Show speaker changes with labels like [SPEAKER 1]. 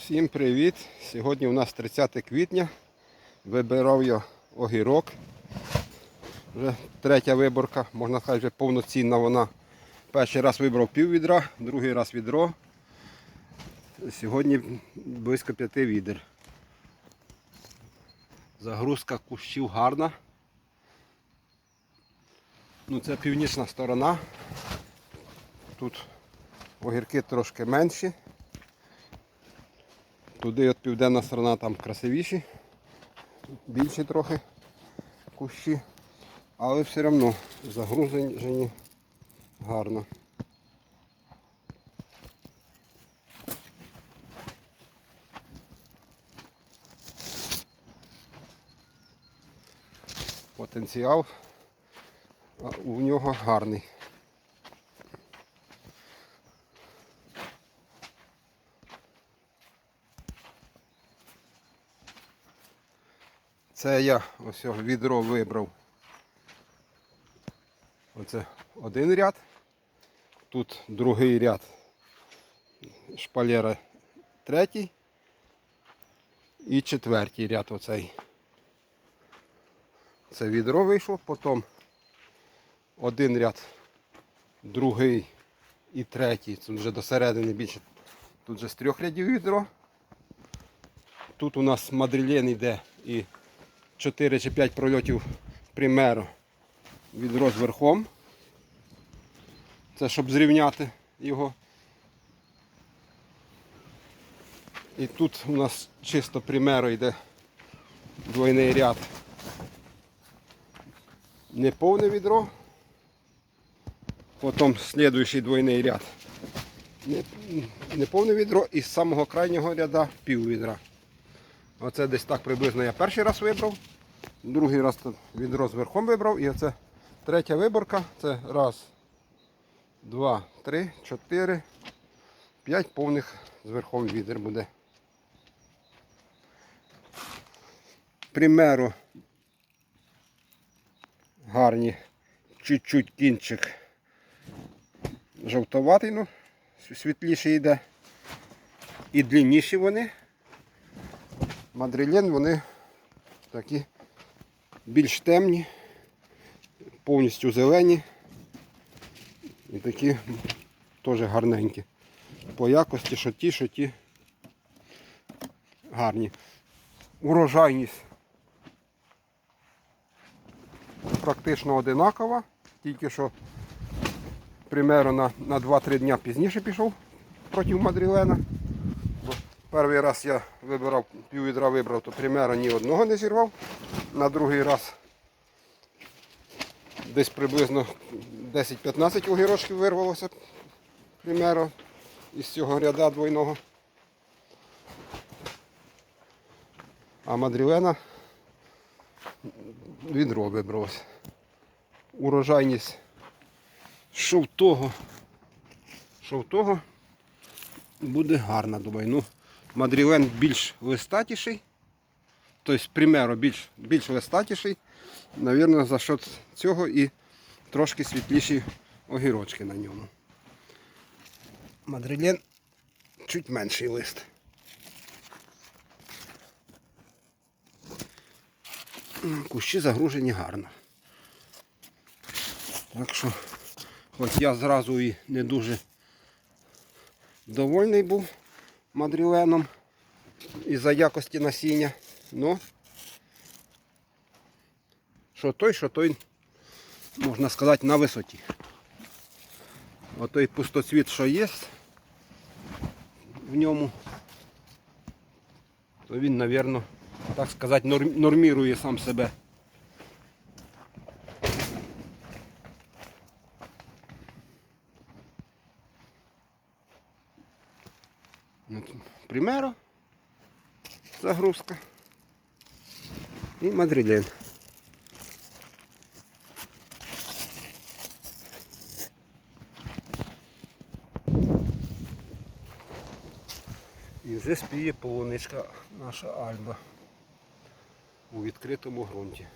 [SPEAKER 1] Всім привіт! Сьогодні у нас 30 квітня. Вибирав я огірок. Вже третя виборка, можна сказати, вже повноцінна вона. Перший раз вибрав пів відра, другий раз відро. Сьогодні близько п'яти відер. Загрузка кущів гарна. Ну, це північна сторона. Тут огірки трошки менші. Туди от південна сторона там красивіші, більші трохи кущі, але все одно загрузені гарно. Потенціал у нього гарний. Це я ось відро вибрав. Оце один ряд. Тут другий ряд. Шпалера третій. І четвертий ряд оцей. Це відро вийшло, потім один ряд, другий і третій. Це вже до середини більше. Тут вже з трьох рядів відро. Тут у нас мадрилен йде і 4 чи 5 прольотів примеру відро з верхом. Це щоб зрівняти його. І тут у нас чисто примеру йде двойний ряд. Неповне відро. Потім слідуючий двойний ряд. Не- Неповне відро і з самого крайнього ряда пів відра. Оце десь так приблизно я перший раз вибрав. Другий раз тут відро з верхом вибрав. І оце третя виборка. Це раз, два, три, чотири, п'ять повних з відер буде. Примеру гарні, чуть-чуть кінчик жовтоватий, ну, світліший йде. І длинніші вони. Мадрилен вони такі більш темні, повністю зелені і такі теж гарненькі. По якості, що ті, що ті гарні. Урожайність практично одинакова, тільки що примерно на, на 2-3 дня пізніше пішов проти Мадрилена. Перший раз я вибирав, пів відра вибрав, то примерно ні одного не зірвав. На другий раз десь приблизно 10-15 огірочків вирвалося примерно із цього ряда двойного. А Мадрилена відро вибралось. Урожайність що в того, що в того буде гарна, думаю. Ну, Мадрілен більш листатіший. Тобто, примеру, більш, більш листатіший. Навірно, за що цього і трошки світліші огірочки на ньому. Мадрилен чуть менший лист. Кущі загружені гарно. Так що, хоч я зразу і не дуже довольний був мадріленом із-за якості насіння, ну що той, що той, можна сказати, на висоті. Отой пустоцвіт, що є в ньому, то він, мабуть, так сказати, норм- нормірує сам себе. Ну, Примеру загрузка і мадрилен. І вже спіє полуничка наша альба у відкритому ґрунті.